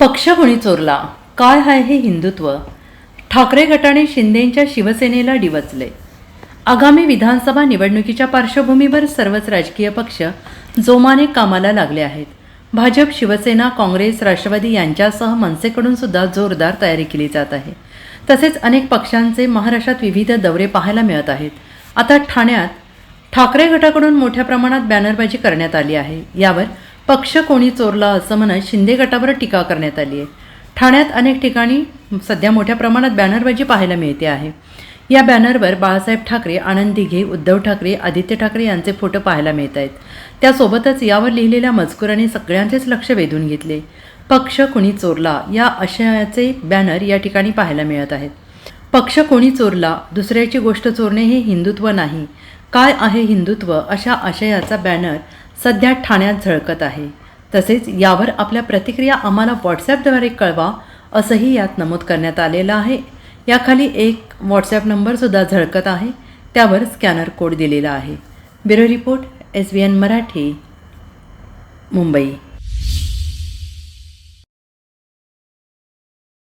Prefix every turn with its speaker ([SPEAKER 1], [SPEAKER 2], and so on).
[SPEAKER 1] पक्ष कोणी चोरला. काय आहे हे हिंदुत्व? ठाकरे गटाने शिंदेंच्या शिवसेनेला डिवचले. आगामी विधानसभा निवडणुकीच्या पार्श्वभूमीवर सर्वच राजकीय पक्ष जोमाने कामाला लागले आहेत. भाजप शिवसेना काँग्रेस राष्ट्रवादी यांच्यासह मनसेकडून सुद्धा जोरदार तयारी केली जात आहे. तसेच अनेक पक्षांचे महाराष्ट्रात विविध दौरे पाहायला मिळत आहेत. आता ठाण्यात ठाकरे गटाकडून मोठ्या प्रमाणात बॅनरबाजी करण्यात आली आहे. यावर पक्ष कोणी चोरला असं म्हणत शिंदे गटावर टीका करण्यात आली आहे. ठाण्यात अनेक ठिकाणी सध्या मोठ्या प्रमाणात बॅनरबाजी पाहायला मिळते आहे. या बॅनरवर बाळासाहेब ठाकरे आनंद दिघे उद्धव ठाकरे आदित्य ठाकरे यांचे फोटो पाहायला मिळत आहेत. त्यासोबतच यावर लिहिलेल्या मजकुराने सगळ्यांचेच लक्ष वेधून घेतले. पक्ष कुणी चोरला या आशयाचे बॅनर या ठिकाणी पाहायला मिळत आहेत. पक्ष कोणी चोरला दुसऱ्याची गोष्ट चोरणे हे हिंदुत्व नाही. काय आहे हिंदुत्व? अशा आशयाचा बॅनर सध्या ठाण्यात झळकत आहे. तसेच यावर आपल्या प्रतिक्रिया आम्हाला व्हॉट्सॲपद्वारे कळवा असंही यात नमूद करण्यात आलेलं आहे. याखाली एक व्हॉट्सॲप नंबरसुद्धा झळकत आहे. त्यावर स्कॅनर कोड दिलेला आहे. Bureau report S B N Marathi Mumbai.